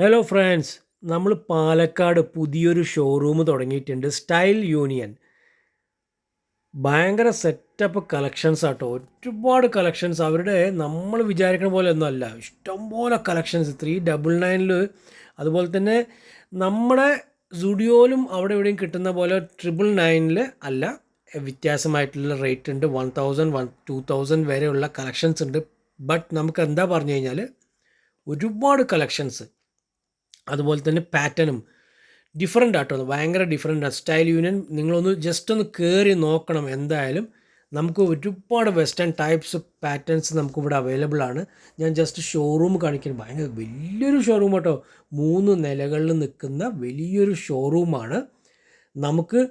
Hello friends നമ്മൾ പാലക്കാട് പുതിയൊരു showroom തുടങ്ങിയിട്ടുണ്ട്. സ്റ്റൈൽ യൂണിയൻ ഭയങ്കര സെറ്റപ്പ് കളക്ഷൻസ് ആട്ടോ. ഒരുപാട് കളക്ഷൻസ് അവരുടെ നമ്മൾ വിചാരിക്കുന്ന പോലെ ഒന്നും അല്ല. ഇഷ്ടംപോലെ കളക്ഷൻസ് ത്രീ ഡബിൾ നയനിൽ അതുപോലെ തന്നെ നമ്മുടെ സുഡിയോയിലും അവിടെ ഇവിടെയും കിട്ടുന്ന പോലെ ട്രിപ്പിൾ നയനിൽ അല്ല. വ്യത്യാസമായിട്ടുള്ള റേറ്റ് ഉണ്ട്. One thousand one two thousand വരെയുള്ള കളക്ഷൻസ് ഉണ്ട്. ബട്ട് നമുക്ക് എന്താ പറഞ്ഞു കഴിഞ്ഞാൽ ഒരുപാട് കളക്ഷൻസ് അതുപോലെ തന്നെ പാറ്റേണും ഡിഫറെന്റ് ആട്ടോ ഭയങ്കര ഡിഫറെന്റ് സ്റ്റൈൽ യൂണിയൻ നിങ്ങളൊന്ന് ജസ്റ്റ് ഒന്ന് കയറി നോക്കണം എന്തായാലും. നമുക്ക് ഒരുപാട് വെസ്റ്റേൺ ടൈപ്സ് പാറ്റേൺസ് നമുക്കിവിടെ അവൈലബിൾ ആണ്. ഞാൻ ജസ്റ്റ് ഷോറൂം കാണിക്കുന്നു. ഭയങ്കര വലിയൊരു ഷോറൂം കേട്ടോ. മൂന്ന് നിലകളിൽ നിൽക്കുന്ന വലിയൊരു ഷോറൂമാണ് നമുക്ക്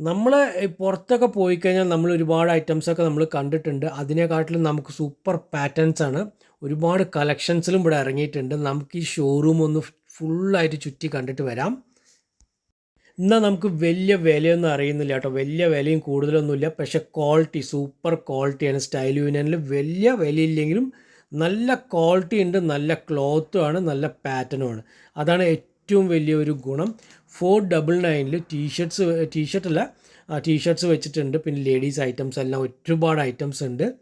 നമ്മൾ പുറത്തൊക്കെ പോയി കഴിഞ്ഞാൽ നമ്മൾ ഒരുപാട് ഐറ്റംസൊക്കെ നമ്മൾ കണ്ടിട്ടുണ്ട്. അതിനെക്കാട്ടിലും നമുക്ക് സൂപ്പർ പാറ്റേൺസ് ആണ്. ഒരുപാട് കളക്ഷൻസിലും ഇവിടെ ഇറങ്ങിയിട്ടുണ്ട്. നമുക്ക് ഈ ഷോറൂം ഒന്ന് ഫുള്ളായിട്ട് ചുറ്റി കണ്ടിട്ട് വരാം. എന്നാൽ നമുക്ക് വലിയ വിലയൊന്നും അറിയുന്നില്ല കേട്ടോ. വലിയ വിലയും കൂടുതലൊന്നുമില്ല. പക്ഷെ ക്വാളിറ്റി സൂപ്പർ ക്വാളിറ്റിയാണ് സ്റ്റൈൽ യൂണിയനിൽ വലിയ വിലയില്ലെങ്കിലും നല്ല ക്വാളിറ്റി ഉണ്ട് നല്ല ക്ലോത്തും ആണ് നല്ല പാറ്റേണുമാണ് അതാണ് ഏറ്റവും വലിയ ഒരു ഗുണം. ഫോർ ഡബിൾ നയനിൽ ടീഷർട്ട്സ് ടീഷർട്ടല്ല ടീഷർട്ട്സ് വെച്ചിട്ടുണ്ട്. പിന്നെ ലേഡീസ് ഐറ്റംസ് എല്ലാം ഒരുപാട് ഐറ്റംസ് ഉണ്ട്.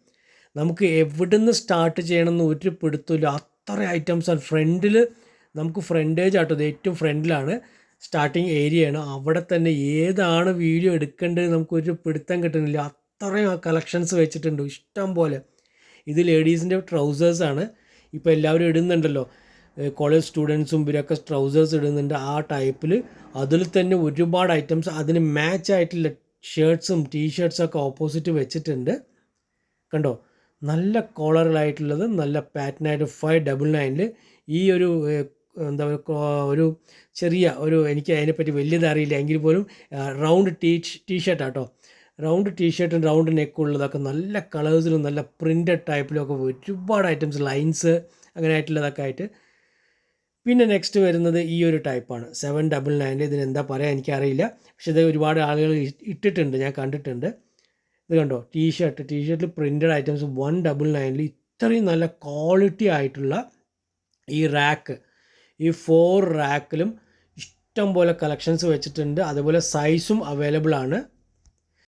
നമുക്ക് എവിടുന്ന് സ്റ്റാർട്ട് ചെയ്യണമെന്ന് ഒരു പിടുത്തമില്ല അത്ര ഐറ്റംസ് ആണ്. ഫ്രണ്ടിൽ നമുക്ക് ഫ്രണ്ടേജ് ആട്ടോ ഇത് ഏറ്റവും ഫ്രണ്ടിലാണ്. സ്റ്റാർട്ടിങ് ഏരിയയാണ് അവിടെ തന്നെ ഏതാണ് വീഡിയോ എടുക്കേണ്ടത് നമുക്കൊരു പിടുത്തം കിട്ടുന്നില്ല. അത്രയും കളക്ഷൻസ് വെച്ചിട്ടുണ്ട്. ഇഷ്ടം പോലെ. ഇത് ലേഡീസിന്റെ ട്രൗസേഴ്സാണ് ഇപ്പോൾ എല്ലാവരും ഇടുന്നുണ്ടല്ലോ. കോളേജ് സ്റ്റുഡൻസും ഇവരൊക്കെ ട്രൗസേഴ്സ് ഇടുന്നുണ്ട്. ആ ടൈപ്പിൽ അതിൽ തന്നെ ഒരുപാട് ഐറ്റംസ് അതിന് മാച്ച് ആയിട്ടുള്ള ഷർട്ട്സും ടീ ഒക്കെ ഓപ്പോസിറ്റ് വെച്ചിട്ടുണ്ട്. കണ്ടോ? നല്ല കോളറിലായിട്ടുള്ളത് നല്ല പാറ്റേണായിട്ട് ഫൈവ് ഡബിൾ നയനിൽ ഈ ഒരു എന്താ പറയുക ഒരു ചെറിയ ഒരു എനിക്ക് അതിനെപ്പറ്റി വലിയത് അറിയില്ല. എങ്കിൽ പോലും റൗണ്ട് ടീ ടീഷർട്ടാണ് ഷർട്ടാട്ടോ റൗണ്ട് ടീഷർട്ടും റൗണ്ട് നെക്കുള്ളതൊക്കെ നല്ല കളേഴ്സിലും നല്ല പ്രിന്റഡ് ടൈപ്പിലും ഒക്കെ ഒരുപാട് ഐറ്റംസ് ലൈൻസ് അങ്ങനെ ആയിട്ടുള്ളതൊക്കെ ആയിട്ട്. പിന്നെ നെക്സ്റ്റ് വരുന്നത് ഈ ഒരു ടൈപ്പാണ് സെവൻ ഡബിൾ നയനിൽ ഇതിന് എന്താ പറയുക എനിക്കറിയില്ല. പക്ഷേ ഇത് ഒരുപാട് ആളുകൾ ഇട്ടിട്ടുണ്ട് ഞാൻ കണ്ടിട്ടുണ്ട്. ഇത് കണ്ടോ? ടീഷർട്ട് ടീഷർട്ടിൽ പ്രിന്റഡ് ഐറ്റംസ് വൺ ഡബിൾ നയനിൽ ഇത്രയും നല്ല ക്വാളിറ്റി ആയിട്ടുള്ള ഈ റാക്ക് ഈ ഫോർ റാക്കിലും ഇഷ്ടം പോലെ കളക്ഷൻസ് വെച്ചിട്ടുണ്ട്. അതുപോലെ സൈസും അവൈലബിൾ ആണ്.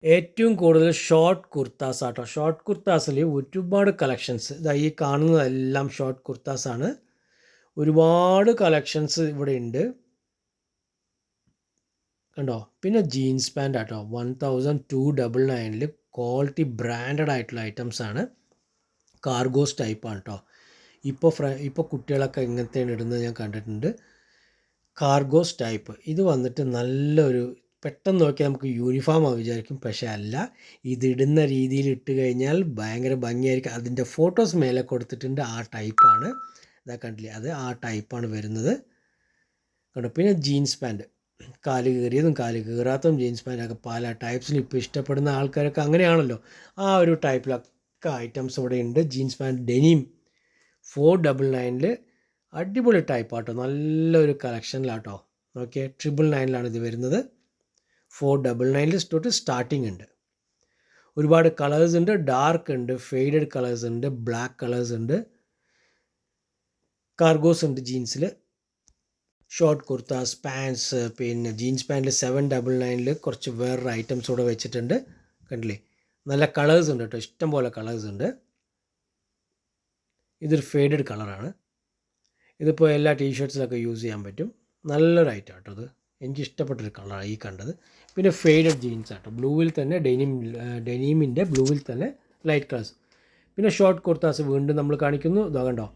ഏറ്റവും കൂടുതൽ ഷോർട്ട് കുർത്താസ് ആട്ടോ. ഷോർട്ട് കുർത്താസിൽ ഒരുപാട് കളക്ഷൻസ് ഇതാ ഈ കാണുന്നതെല്ലാം ഷോർട്ട് കുർത്താസ് ആണ്. ഒരുപാട് കളക്ഷൻസ് ഇവിടെ ഉണ്ട്. കണ്ടോ? പിന്നെ ജീൻസ് പാന്റ് ആട്ടോ. വൺ തൗസൻഡ് ടു ഡബിൾ നയനിൽ ക്വാളിറ്റി ബ്രാൻഡഡ് ആയിട്ടുള്ള ഐറ്റംസ് ആണ്. കാർഗോസ് ടൈപ്പാണ് കേട്ടോ ഇപ്പോൾ ഫ്ര ഇപ്പോൾ കുട്ടികളൊക്കെ ഇങ്ങനത്തെയാണ് ഇടുന്നത് ഞാൻ കണ്ടിട്ടുണ്ട്. കാർഗോസ് ടൈപ്പ് ഇത് വന്നിട്ട് നല്ലൊരു പെട്ടെന്ന് നോക്കിയാൽ നമുക്ക് യൂണിഫോമാണ് വിചാരിക്കും. പക്ഷേ അല്ല ഇതിടുന്ന രീതിയിൽ ഇട്ട് കഴിഞ്ഞാൽ ഭയങ്കര ഭംഗിയായിരിക്കും. അതിന്റെ ഫോട്ടോസ് മേലെ കൊടുത്തിട്ടുണ്ട് ആ ടൈപ്പാണ് ഇതാ കണ്ടില്ലേ? അത് ആ ടൈപ്പാണ് വരുന്നത്. കണ്ടു? പിന്നെ ജീൻസ് പാന്റ് കാൽ കീറിയതും കാൽ കീറാത്തതും ജീൻസ് പാന്റൊക്കെ പല ടൈപ്സിൽ ഇപ്പോൾ ഇഷ്ടപ്പെടുന്ന ആൾക്കാരൊക്കെ അങ്ങനെയാണല്ലോ. ആ ഒരു ടൈപ്പിലൊക്കെ ഐറ്റംസ് ഇവിടെ ഉണ്ട്. Jeans pant denim four double നയനിൽ അടിപൊളി ടൈപ്പ് ആട്ടോ നല്ലൊരു കളക്ഷനിലാട്ടോ. ഓക്കെ ട്രിപ്പിൾ നയനിലാണ് ഇത് വരുന്നത്. ഫോർ ഡബിൾ നയനിൽ തൊട്ട് സ്റ്റാർട്ടിംഗ് ഉണ്ട് ഒരുപാട് കളേഴ്സ് ഉണ്ട്. ഡാർക്ക് ഉണ്ട് ഫെയ്ഡഡ് കളേഴ്സ് ഉണ്ട് ബ്ലാക്ക് കളേഴ്സ് ഉണ്ട്. കാർഗോസ് ഉണ്ട് ജീൻസിൽ ഷോർട്ട് കുർത്താസ് പാൻസ് പിന്നെ ജീൻസ് പാന്റിൽ സെവൻ ഡബിൾ നയനിൽ കുറച്ച് വേറൊരു ഐറ്റംസ് കൂടെ വെച്ചിട്ടുണ്ട്. കണ്ടില്ലേ? നല്ല കളേഴ്സ് ഉണ്ട് കേട്ടോ. ഇഷ്ടം പോലെ കളേഴ്സ് ഉണ്ട്. ഇതൊരു ഫേഡഡ് കളറാണ്. ഇതിപ്പോൾ എല്ലാ ടീഷർട്ട്സിലൊക്കെ യൂസ് ചെയ്യാൻ പറ്റും. നല്ലൊരു ഐറ്റം കേട്ടോ അത്. എനിക്ക് ഇഷ്ടപ്പെട്ടൊരു കളറാണ് ഈ കണ്ടത്. പിന്നെ ഫെയ്ഡഡ് ജീൻസ് ആട്ടോ. ബ്ലൂവിൽ തന്നെ ഡെനിം ഡെനീമിന്റെ ബ്ലൂവിൽ തന്നെ ലൈറ്റ് കളേഴ്സ്. പിന്നെ ഷോർട്ട് കുർത്താസ് വീണ്ടും നമ്മൾ കാണിക്കുന്നു. ഇതാ കണ്ടോ?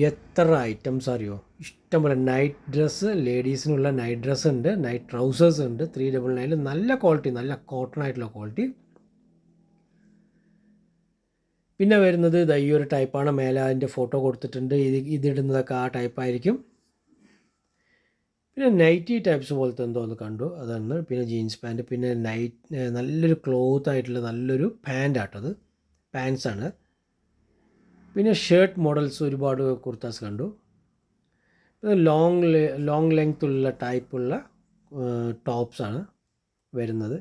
എത്ര ഐറ്റംസ് അറിയോ? ഇഷ്ടംപോലെ നൈറ്റ് ഡ്രസ്സ് ലേഡീസിനുള്ള നൈറ്റ് ഡ്രസ്സ് ഉണ്ട് നൈറ്റ് ട്രൗസേഴ്സ് ഉണ്ട് ത്രീ ഡബിൾ നയനിൽ നല്ല ക്വാളിറ്റി നല്ല കോട്ടൺ ആയിട്ടുള്ള ക്വാളിറ്റി. പിന്നെ വരുന്നത് ഇതാ ഈ ഒരു ടൈപ്പാണ് മേലെ അതിന്റെ ഫോട്ടോ കൊടുത്തിട്ടുണ്ട്. ഇത് ഇതിടുന്നതൊക്കെ ആ ടൈപ്പായിരിക്കും പിന്നെ നൈറ്റി ടൈപ്സ് പോലത്തെ എന്തോ ഒന്ന് കണ്ടു. അതാണ്. പിന്നെ ജീൻസ് പാന്റ് പിന്നെ നൈറ്റ് നല്ലൊരു ക്ലോത്ത് ആയിട്ടുള്ള നല്ലൊരു പാന്റ് ആട്ടത് പാൻസാണ് പിന്നെ ഷർട്ട് മോഡൽസ് ഒരുപാട് കുർത്താസ് കണ്ടു. പിന്നെ ലോങ് ലോങ് ലെങ്ത് ഉള്ള ടൈപ്പുള്ള ടോപ്സാണ് വരുന്നത്.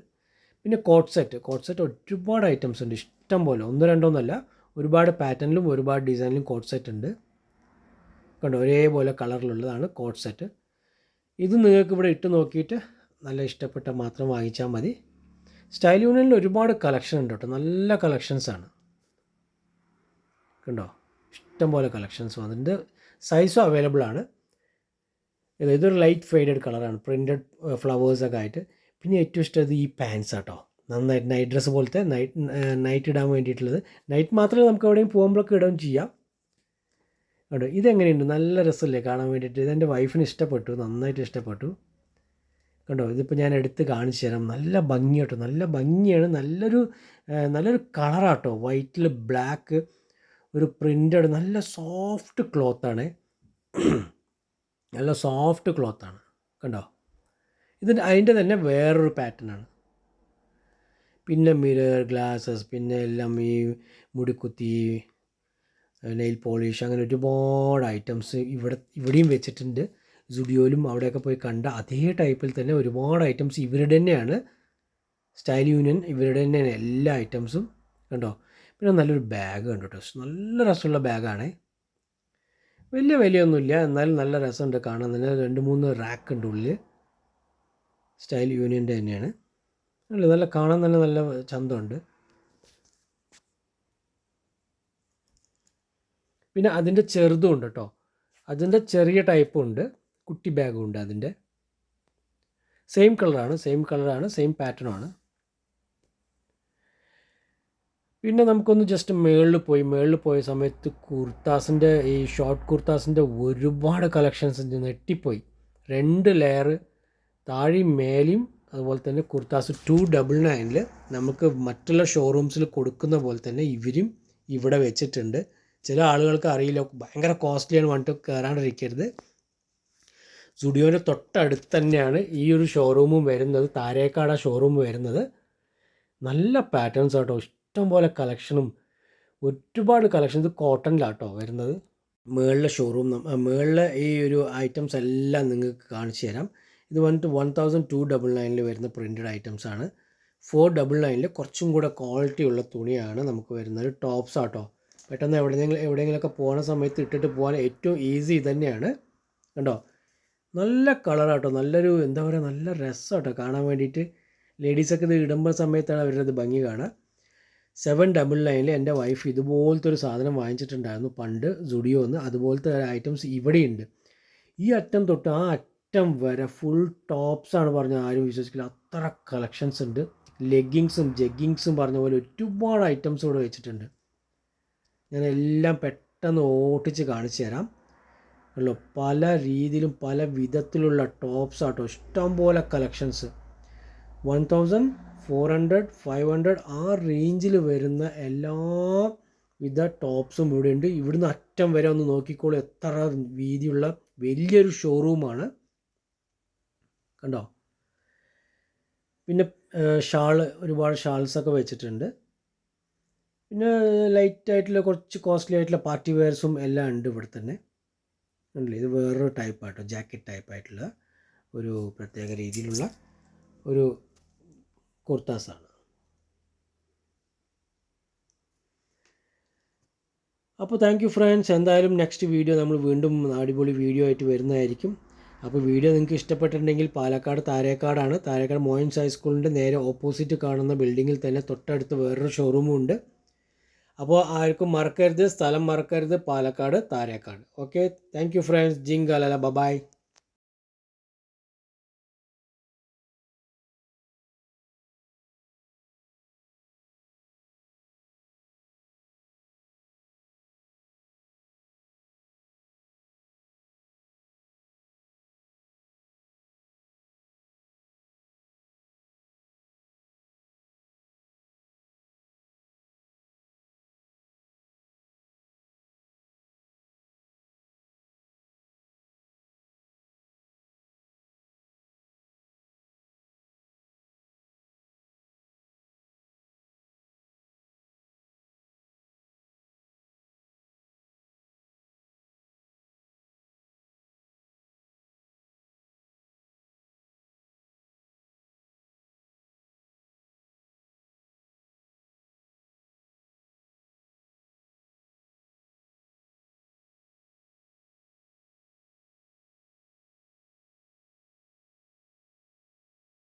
പിന്നെ കോട്ട് സെറ്റ് കോട്ട് സെറ്റ് ഒരുപാട് ഐറ്റംസ് ഉണ്ട്. ഇഷ്ടം പോലെ. ഒന്നോ രണ്ടോ ഒന്നല്ല. ഒരുപാട് പാറ്റേണിലും ഒരുപാട് ഡിസൈനിലും കോട്ട് സെറ്റ് ഉണ്ട്. കണ്ടോ? ഒരേപോലെ കളറിലുള്ളതാണ് കോട്ട് സെറ്റ് ഇത് നിങ്ങൾക്ക് ഇവിടെ ഇട്ട് നോക്കിയിട്ട് നല്ല ഇഷ്ടപ്പെട്ട മാത്രം വാങ്ങിച്ചാൽ മതി. സ്റ്റൈൽ യൂണിയനിൽ ഒരുപാട് കളക്ഷൻ ഉണ്ട് കേട്ടോ. നല്ല കളക്ഷൻസാണ് കണ്ടോ? ഇഷ്ടംപോലെ കളക്ഷൻസ് വന്നിട്ടുണ്ട്. സൈസും അവൈലബിൾ ആണ്. ഇത് ഇതൊരു ലൈറ്റ് ഫെയ്ഡഡ് കളറാണ് പ്രിന്റഡ് ഫ്ലവേഴ്സൊക്കെ ആയിട്ട്. പിന്നെ ഏറ്റവും ഇഷ്ടം ഈ പാൻസ് ആട്ടോ നന്നായിട്ട് നൈറ്റ് ഡ്രസ്സ് പോലത്തെ നൈറ്റ് നൈറ്റ് ഇടാൻ വേണ്ടിയിട്ടുള്ളത്. നൈറ്റ് മാത്രമേ നമുക്ക് എവിടെയും പോകുമ്പോഴൊക്കെ ഇടുകയും ചെയ്യാം. കേട്ടോ ഇതെങ്ങനെയുണ്ട്? നല്ല രസമല്ലേ കാണാൻ വേണ്ടിയിട്ട്. ഇതെന്റെ വൈഫിന് ഇഷ്ടപ്പെട്ടു. നന്നായിട്ട് ഇഷ്ടപ്പെട്ടു. കണ്ടോ? ഇതിപ്പോൾ ഞാൻ എടുത്ത് കാണിച്ചു തരാം. നല്ല ഭംഗി കേട്ടോ നല്ല ഭംഗിയാണ്. നല്ലൊരു നല്ലൊരു കളറാട്ടോ വൈറ്റിൽ ബ്ലാക്ക് ഒരു പ്രിന്റഡ് നല്ല സോഫ്റ്റ് ക്ലോത്താണ് നല്ല സോഫ്റ്റ് ക്ലോത്താണ് കണ്ടോ? ഇതിന്റെ അതിന്റെ തന്നെ വേറൊരു പാറ്റേൺ ആണ്. പിന്നെ മിറർ ഗ്ലാസ്സസ് പിന്നെ എല്ലാം ഈ മുടിക്കുത്തി നെയിൽ പോളിഷ് അങ്ങനെ ഒരുപാട് ഐറ്റംസ് ഇവിടെ ഇവിടെയും വെച്ചിട്ടുണ്ട്. സുഡിയോയിലും അവിടെയൊക്കെ പോയി കണ്ട അതേ ടൈപ്പിൽ തന്നെ ഒരുപാട് ഐറ്റംസ് ഇവരുടെ തന്നെയാണ്. സ്റ്റൈൽ യൂണിയൻ ഇവരുടെ തന്നെയാണ് എല്ലാ ഐറ്റംസും കണ്ടോ? പിന്നെ നല്ലൊരു ബാഗ് കണ്ടു കേട്ടോ നല്ല രസമുള്ള ബാഗാണ് വലിയ വിലയൊന്നുമില്ല. എന്നാലും നല്ല രസമുണ്ട് കാണാൻ തന്നെ. രണ്ട് മൂന്ന് റാക്ക് ഉണ്ട് ഉള്ളിൽ സ്റ്റൈൽ യൂണിയന്റെ തന്നെയാണ്. അല്ല നല്ല കാണാൻ തന്നെ നല്ല ചന്തമുണ്ട്. പിന്നെ അതിന്റെ ചെറുതും ഉണ്ട് കേട്ടോ. അതിന്റെ ചെറിയ ടൈപ്പും ഉണ്ട്. കുട്ടി ബാഗും ഉണ്ട് അതിന്റെ. സെയിം കളറാണ് സെയിം കളറാണ് സെയിം പാറ്റേണാണ് പിന്നെ നമുക്കൊന്ന് ജസ്റ്റ് മേളിൽ പോയി മേളിൽ പോയ സമയത്ത് കുർത്താസിന്റെ ഈ ഷോർട്ട് കുർത്താസിന്റെ ഒരുപാട് കളക്ഷൻസ് നെട്ടിപ്പോയി. രണ്ട് ലെയർ താഴെയും മേലെയും അതുപോലെ തന്നെ കുർത്താസ് ടു ഡബിൾ നയനിൽ നമുക്ക് മറ്റുള്ള ഷോറൂംസിൽ കൊടുക്കുന്ന പോലെ തന്നെ ഇവരും ഇവിടെ വെച്ചിട്ടുണ്ട്. ചില ആളുകൾക്ക് അറിയില്ല ഭയങ്കര കോസ്റ്റ്ലിയാണ് പറഞ്ഞിട്ട് കയറാണ്ടിരിക്കരുത് സ്റ്റുഡിയോന്റെ തൊട്ടടുത്ത് തന്നെയാണ് ഈ ഒരു ഷോറൂമും വരുന്നത് താരേക്കാട് ഷോറൂം വരുന്നത്. നല്ല പാറ്റേൺസ് കേട്ടോ ഇഷ്ടം പോലെ കളക്ഷനും ഒരുപാട് കളക്ഷൻ ഇത് കോട്ടണിലാട്ടോ വരുന്നത്. മേളിലെ ഷോറൂം മേളിലെ ഈ ഒരു ഐറ്റംസ് എല്ലാം നിങ്ങൾക്ക് കാണിച്ചു തരാം. ഇത് വന്നിട്ട് വൺ തൗസൻഡ് ടു ഡബിൾ നയനിൽ വരുന്ന പ്രിന്റഡ് ഐറ്റംസ് ആണ്. ഫോർ ഡബിൾ നയനിൽ കുറച്ചും കൂടെ ക്വാളിറ്റി ഉള്ള തുണിയാണ് നമുക്ക് വരുന്നത്. ടോപ്സ് ആട്ടോ. പെട്ടെന്ന് എവിടെയെങ്കിലും എവിടെയെങ്കിലുമൊക്കെ പോകുന്ന സമയത്ത് ഇട്ടിട്ട് പോകാൻ ഏറ്റവും ഈസി തന്നെയാണ് കണ്ടോ? നല്ല കളറാട്ടോ നല്ലൊരു എന്താ പറയുക നല്ല രസമാട്ടോ കാണാൻ വേണ്ടിയിട്ട്. ലേഡീസൊക്കെ ഇത് ഇടുമ്പോൾ സമയത്താണ് അവരുടെ ഭംഗി കാണുക. സെവൻ ഡബിൾ നയനിൽ എന്റെ വൈഫ് ഇതുപോലത്തെ ഒരു സാധനം വാങ്ങിച്ചിട്ടുണ്ടായിരുന്നു പണ്ട്. സുഡിയോന്ന് അതുപോലത്തെ ഐറ്റംസ് ഇവിടെയുണ്ട്. ഈ അറ്റം തൊട്ട് ആ അറ്റം വരെ ഫുൾ ടോപ്സ് ആണ് പറഞ്ഞ ആരും വിശ്വസിക്കില്ല. അത്ര കളക്ഷൻസ് ഉണ്ട്. ലെഗിങ്സും ജഗ്ഗിങ്സും പറഞ്ഞ പോലെ ഒരുപാട് ഐറ്റംസ് ഇവിടെ വെച്ചിട്ടുണ്ട്. ഞാൻ എല്ലാം പെട്ടെന്ന് ഓട്ടിച്ച് കാണിച്ചു തരാം. ഉള്ളു പല രീതിയിലും പല വിധത്തിലുള്ള ടോപ്സ് ആട്ടോ. ഇഷ്ടം പോലെ collections one thousand four hundred five hundred ആ റേഞ്ചിൽ വരുന്ന എല്ലാ വിധ ടോപ്സും ഇവിടെ ഉണ്ട് ഇവിടുന്ന് അറ്റം വരെ ഒന്ന് നോക്കിക്കോളൂ. എത്ര വീതിയുള്ള വലിയൊരു ഷോറൂമാണ് കണ്ടോ? പിന്നെ ഷാൾ ഒരുപാട് ഷാൾസൊക്കെ വെച്ചിട്ടുണ്ട്. പിന്നെ ലൈറ്റ് ആയിട്ടുള്ള കുറച്ച് കോസ്റ്റ്ലി ആയിട്ടുള്ള പാർട്ടി വെയർസും എല്ലാം ഉണ്ട് ഇവിടെ തന്നെ. ഉണ്ടല്ലേ ഇത് വേറൊരു ടൈപ്പ് ആട്ടോ ജാക്കറ്റ് ടൈപ്പ് ആയിട്ടുള്ള ഒരു പ്രത്യേക രീതിയിലുള്ള ഒരു കുർത്താസാണ്. അപ്പോൾ താങ്ക് യു ഫ്രണ്ട്സ്. എന്തായാലും നെക്സ്റ്റ് വീഡിയോ നമ്മൾ വീണ്ടും അടിപൊളി വീഡിയോ ആയിട്ട് വരുന്നതായിരിക്കും. അപ്പോൾ വീഡിയോ നിങ്ങൾക്ക് ഇഷ്ടപ്പെട്ടിട്ടുണ്ടെങ്കിൽ പാലക്കാട് താരേക്കാടാണ്. താരേക്കാട് മോയിൻസ് ഹൈസ്കൂളിന്റെ നേരെ ഓപ്പോസിറ്റ് കാണുന്ന ബിൽഡിങ്ങിൽ തന്നെ തൊട്ടടുത്ത് വേറൊരു ഷോറൂമും ഉണ്ട്. അപ്പോൾ ആർക്കും മറക്കരുത് സ്ഥലം മറക്കരുത്. Palakkad Tharekkad. Okay thank you friends zinc അലല ബബായ്